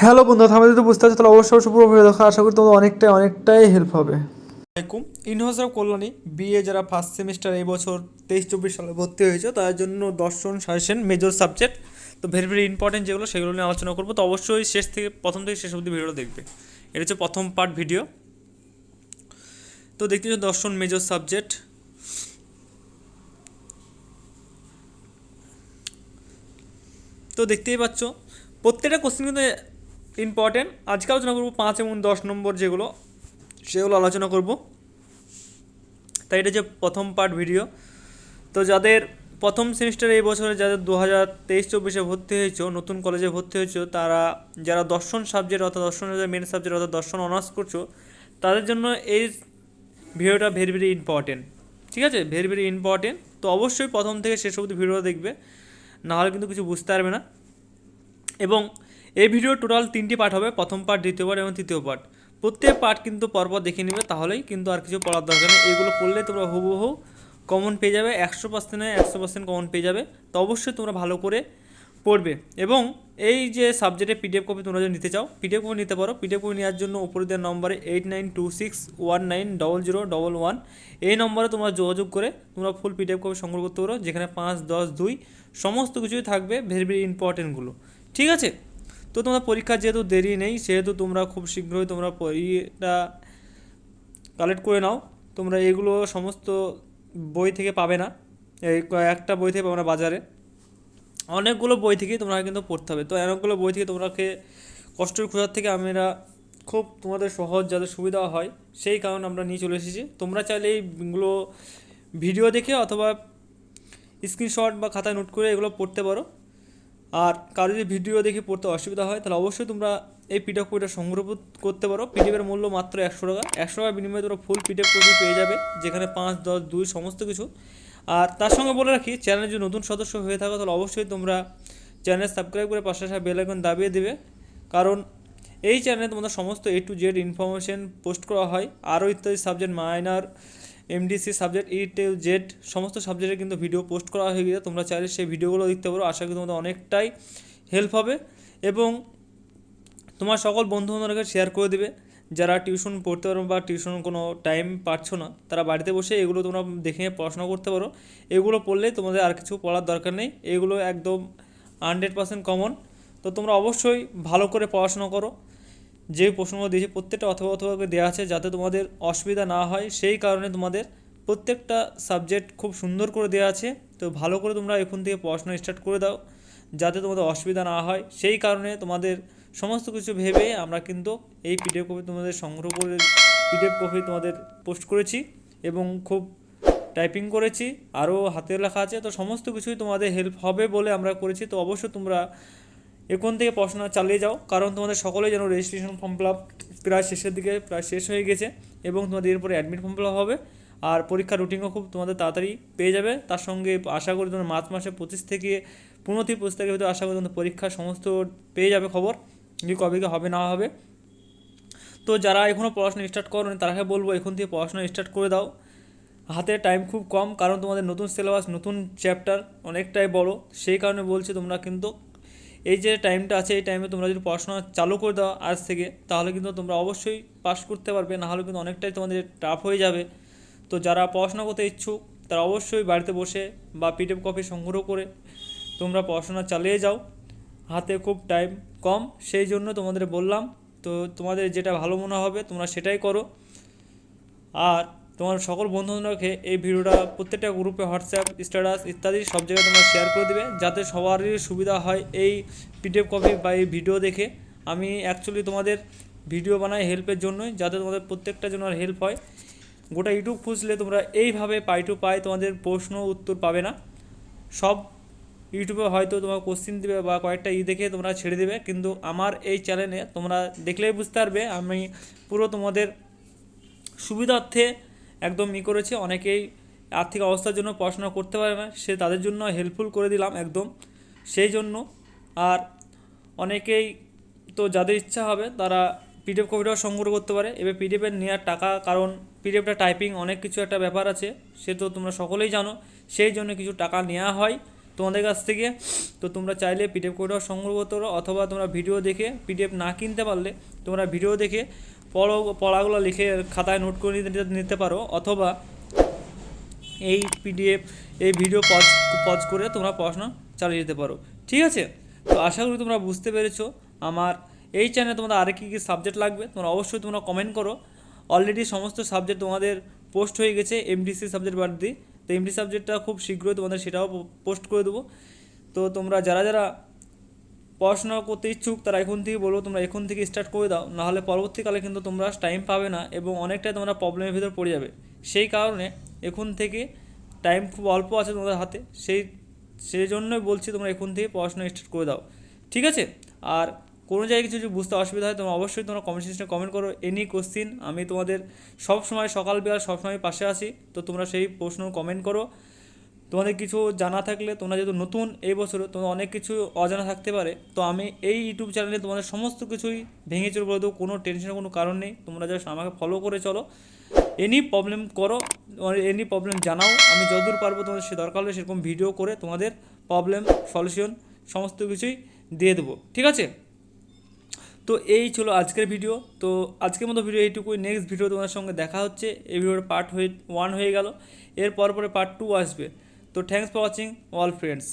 Hello বন্ধু থামে যদি বুঝতে পারছ, তাহলে অবশ্যই অবশ্যই পুরো ভিডিও দেখো আশা করি তোমাদের অনেকটাই অনেকটাই হেল্প হবে। আলাইকুম ইউনিভার্সিটি অফ কল্যাণী বিএ যারা ফার্স্ট সেমিস্টার এই বছর তেইশ চব্বিশ সালে ভর্তি হয়েছে, তার জন্য দর্শন সাজেশন মেজর সাবজেক্ট তো ভেরি ভেরি ইম্পর্টেন্ট যেগুলো, সেগুলো নিয়ে আলোচনা করব। তো অবশ্যই শেষ থেকে, প্রথম থেকে শেষ অবধি ভিডিওটা দেখবে। এটা হচ্ছে প্রথম পার্ট ভিডিও তো দেখতে দর্শন মেজর সাবজেক্ট তো দেখতেই পাচ্ছ, প্রত্যেকটা কোশ্চেন কিন্তু ইম্পর্টেন্ট আজকে আলোচনা করব পাঁচ এবং দশ নম্বর যেগুলো, সেগুলো আলোচনা করব। তাই এটা যে প্রথম পার্ট ভিডিও তো যাদের প্রথম সেমিস্টারে এই বছরে যাদের দু হাজার তেইশ চব্বিশে ভর্তি হয়েছো, নতুন কলেজে ভর্তি হয়েছো, তারা যারা দর্শন সাবজেক্ট অর্থাৎ দর্শন মেন সাবজেক্ট অর্থাৎ দর্শন অনার্স করছ, তাদের জন্য এই ভিডিওটা ভেরি ভেরি ইম্পর্টেন্ট ঠিক আছে? ভেরি ভেরি ইম্পর্টেন্ট তো অবশ্যই প্রথম থেকে শেষ অবধি ভিডিও দেখবে। নাহলে কিন্তু কিছু বুঝতে পারবে না। এবং এই ভিডিও টোটাল তিনটি পার্ট হবে, প্রথম পার্ট, দ্বিতীয় পার্ট এবং তৃতীয় পার্ট। প্রত্যেক পার্ট কিন্তু পরপর দেখে নেবে, তাহলেই কিন্তু আর কিছু পড়ার দরকার নেই। এগুলো পড়লে তোমরা হুবহু কমন পেয়ে যাবে, একশো পার্সেন্টে একশো পার্সেন্ট কমন পেয়ে যাবে। তো অবশ্যই তোমরা ভালো করে পড়বে। এবং এই যে সাবজেক্টে পিডিএফ কপি তোমরা যদি নিতে চাও পিডিএফ কপি নিতে পারো। পিডিএফ কপি নেওয়ার জন্য উপরে দেওয়ার নম্বরে eight nine two six one nine double zero double one এই নম্বরে তোমরা যোগাযোগ করে তোমরা ফুল পিডিএফ কপি সংগ্রহ করতে পারো, যেখানে পাঁচ, দশ, দুই, সমস্ত কিছুই থাকবে ভেরি ভেরি ইম্পর্টেন্টগুলো ঠিক আছে? তো তোমার পরীক্ষার যেহেতু দেরি নেই, সেহেতু তোমরা খুব শীঘ্রই তোমরা এটা কালেক্ট করে নাও। তোমরা এগুলো সমস্ত বই থেকে পাবে না। এই একটা বই থেকে পাবে না বাজারে। অনেকগুলো বই থেকেই তোমরা কিন্তু পড়তে হবে। তো অনেকগুলো বই থেকে তোমরাকে কষ্টের খোঁজার থেকে আমরা খুব তোমাদের সহজ যাতে সুবিধা হয়, সেই কারণে আমরা নিয়ে চলে এসেছি। তোমরা চাইলে এইগুলো ভিডিও দেখে অথবা স্ক্রিনশট বা খাতায় নোট করে এগুলো পড়তে পারো। আর কারও যদি ভিডিও দেখে পড়তে অসুবিধা হয়, তাহলে অবশ্যই তোমরা এই পিডিএফ কপিটা সংগ্রহ করতে পারো। পিডিএফের মূল্য মাত্র একশো টাকা। একশো টাকার বিনিময়ে তোমরা ফুল পিডিএফ কপি পেয়ে যাবে, যেখানে পাঁচ, দশ, দুই, সমস্ত কিছু। আর তার সঙ্গে বলে রাখি চ্যানেলে যদি নতুন সদস্য হয়ে থাকো, তাহলে অবশ্যই তোমরা চ্যানেল সাবস্ক্রাইব করে পাশে আসা বেল দাবিয়ে দেবে। কারণ এই চ্যানেলে তোমাদের সমস্ত A to Z information post করা হয়, আরও ইত্যাদি subject minor MDC subject A to Z সমস্ত সাবজেক্টের কিন্তু ভিডিও পোস্ট করা হয়ে গেছে। তোমরা চাইলে সেই ভিডিওগুলো দেখতে পারো। আশা করি তোমাদের অনেকটাই হেল্প হবে। এবং তোমার সকল বন্ধু বান্ধবকে শেয়ার করে দিবে। যারা টিউশন পড়তে পারো বা টিউশন কোনো টাইম পাচ্ছ না, তারা বাড়িতে বসে এগুলো তোমরা দেখে পড়াশোনা করতে পারো। এগুলো পড়লে তোমাদের আর কিছু পড়ার দরকার নেই। এগুলো একদম হান্ড্রেড পার্সেন্ট কমন তো তোমরা অবশ্যই ভালো করে পড়াশোনা করো। যে প্রশ্নগুলো দিয়েছি, প্রত্যেকটা অথবা অথবা দেওয়া আছে যাতে তোমাদের অসুবিধা না হয়। সেই কারণে তোমাদের প্রত্যেকটা সাবজেক্ট খুব সুন্দর করে দেওয়া আছে। তো ভালো করে তোমরা এখন থেকে পড়াশোনা স্টার্ট করে দাও, যাতে তোমাদের অসুবিধা না হয়। সেই কারণে তোমাদের সমস্ত কিছু ভেবে আমরা কিন্তু এই পিডিএফ কপি তোমাদের সংগ্রহ করে পিডিএফ কপি তোমাদের পোস্ট করেছি এবং খুব টাইপিং করেছি। আরও হাতের লেখা আছে। তো সমস্ত কিছুই তোমাদের হেল্প হবে বলে আমরা করেছি। তো অবশ্যই তোমরা এখন থেকে পড়াশোনা চালিয়ে যাও। কারণ তোমাদের সকলেই যেন রেজিস্ট্রেশন ফর্ম ফিল আপ প্রায় শেষের দিকে, প্রায় শেষ হয়ে গেছে এবং তোমাদের এরপরে অ্যাডমিট ফর্ম ফিল আপ হবে। আর পরীক্ষার রুটিনও খুব তোমাদের তাড়াতাড়ি পেয়ে যাবে। তার সঙ্গে আশা করি তোমাদের মার্চ মাসে পঁচিশ থেকে পনেরো থেকে পঁচিশ তারিখের ভিতরে আশা করি তোমাদের পরীক্ষা সমস্ত পেয়ে যাবে খবর, যে কবে কি হবে না হবে। তো যারা এখনও পড়াশোনা স্টার্ট করো তারাকে বলব এখন থেকে পড়াশোনা স্টার্ট করে দাও। হাতে টাইম খুব কম, কারণ তোমাদের নতুন সিলেবাস নতুন চ্যাপ্টার অনেকটাই বড়। সেই কারণে বলছি তোমরা কিন্তু এই যে টাইমটা আছে, এই টাইমে তোমরা যদি পড়াশোনা চালু করে দাও আজ থেকে, তাহলে কিন্তু তোমরা অবশ্যই পাস করতে পারবে, নাহলে কিন্তু অনেকটাই তোমাদের টাফ হয়ে যাবে। তো যারা পড়াশোনা করতে ইচ্ছুক, তারা অবশ্যই বাড়িতে বসে বা পিডিএফ কপি সংগ্রহ করে তোমরা পড়াশোনা চালিয়ে যাও। হাতে খুব টাইম কম, সেই জন্য তোমাদের বললাম, তো তোমাদের যেটা ভালো মনে হবে, তোমরা সেটাই করো। আর তোমার সকল বন্ধুবান্ধবকে এই ভিডিওটা প্রত্যেকটা গ্রুপে, হোয়াটসঅ্যাপ, স্ট্যাটাস ইত্যাদি সব জায়গায় তোমরা শেয়ার করে দেবে, যাতে সবারই সুবিধা হয় এই পিডিএফ কপি বা এই ভিডিও দেখে। আমি অ্যাকচুয়ালি তোমাদের ভিডিও বানাই হেল্পের জন্যই, যাতে তোমাদের প্রত্যেকটা জন্য হেল্প হয়। গোটা ইউটিউব খুঁজলে তোমরা এইভাবে পাই টু পাই তোমাদের প্রশ্ন উত্তর পাবে না। সব ইউটিউবে হয়তো তোমার কোশ্চিন দেবে বা কয়েকটা ই দেখে তোমরা ছেড়ে দেবে, কিন্তু আমার এই চ্যানেলে তোমরা দেখলেই বুঝতে পারবে, আমি পুরো তোমাদের সুবিধার্থে একদম ই করেছি, অনেকেই আর্থিক অবস্থার জন্য পড়াশোনা করতে পারে না, সে তাদের জন্য হেল্পফুল করে দিলাম একদম। সেই জন্য আর অনেকেই তো যাদের ইচ্ছা হবে তারা পিডিএফ কপিটাও সংগ্রহ করতে পারে। এবার পিডিএফের নেওয়ার টাকা, কারণ পিডিএফটা টাইপিং অনেক কিছু একটা ব্যাপার আছে, সে তো তোমরা সকলেই জানো। সেই জন্য কিছু টাকা নেওয়া হয় তোমাদের কাছ থেকে। তো তোমরা চাইলে পিডিএফ কপিটাও সংগ্রহ করতে পারো, অথবা তোমরা ভিডিও দেখে পিডিএফ না কিনতে পারলে তোমরা ভিডিও দেখে পড়ো, পড়াগুলো লিখে খাতায় নোট করে নিতে নিতে পারো, অথবা এই পিডিএফ এই ভিডিও পজ পজ করে তোমরা পড়াশোনা চালিয়ে যেতে পারো। ঠিক আছে? তো আশা করি তোমরা বুঝতে পেরেছ আমার এই চ্যানেলে তোমাদের আরেক কী কী সাবজেক্ট লাগবে, তোমরা অবশ্যই তোমরা কমেন্ট করো। অলরেডি সমস্ত সাবজেক্ট তোমাদের পোস্ট হয়ে গেছে এমডিসি সাবজেক্ট বাদ দিয়ে। তো এমডি সাবজেক্টটা খুব শীঘ্রই তোমাদের সেটাও পোস্ট করে দেবো। তো তোমরা যারা যারা পড়াশোনা করতে ইচ্ছুক, তারা এখন থেকে বলব তোমরা এখন থেকে স্টার্ট করে দাও, নাহলে পরবর্তীকালে কিন্তু তোমরা টাইম পাবে না এবং অনেকটাই তোমরা প্রবলেমের ভিতর পড়ে যাবে। সেই কারণে এখন থেকে টাইম খুব অল্প আছে তোমাদের হাতে, সেই সেই জন্যই বলছি তোমরা এখন থেকে পড়াশোনা স্টার্ট করে দাও। ঠিক আছে? আর কোনো জায়গায় কিছু যদি বুঝতে অসুবিধা হয়, তোমরা অবশ্যই তোমরা কমেন্ট সেকশনে কমেন্ট করো। এনি কোশ্চিন আমি তোমাদের সব সময় সকাল বেলা সব সময় পাশে আসি তো তোমরা সেই প্রশ্ন কমেন্ট করো। তোমাদের কিছু জানা থাকলে তোমরা যেহেতু নতুন এই বছরে তোমার অনেক কিছু অজানা থাকতে পারে। তো আমি এই ইউটিউব চ্যানেলে তোমাদের সমস্ত কিছুই ভেঙে চলে বলে দেবো, কোনো টেনশনের কোনো কারণ নেই। তোমরা জাস্ট আমাকে ফলো করে চলো। এনি প্রবলেম করো এনি প্রবলেম জানাও। আমি যতদূর পারব তোমাদের সে দরকার হলে সেরকম ভিডিও করে তোমাদের প্রবলেম সলিউশন সমস্ত কিছুই দিয়ে দেবো। ঠিক আছে? তো এই ছিল আজকের ভিডিও তো আজকের মতো ভিডিও এইটুকুই। নেক্সট ভিডিও তোমাদের সঙ্গে দেখা হচ্ছে। এই ভিডিওর পার্ট হয়ে ওয়ান হয়ে গেল। এর পর পরে পার্ট টু আসবে। तो thanks for watching all friends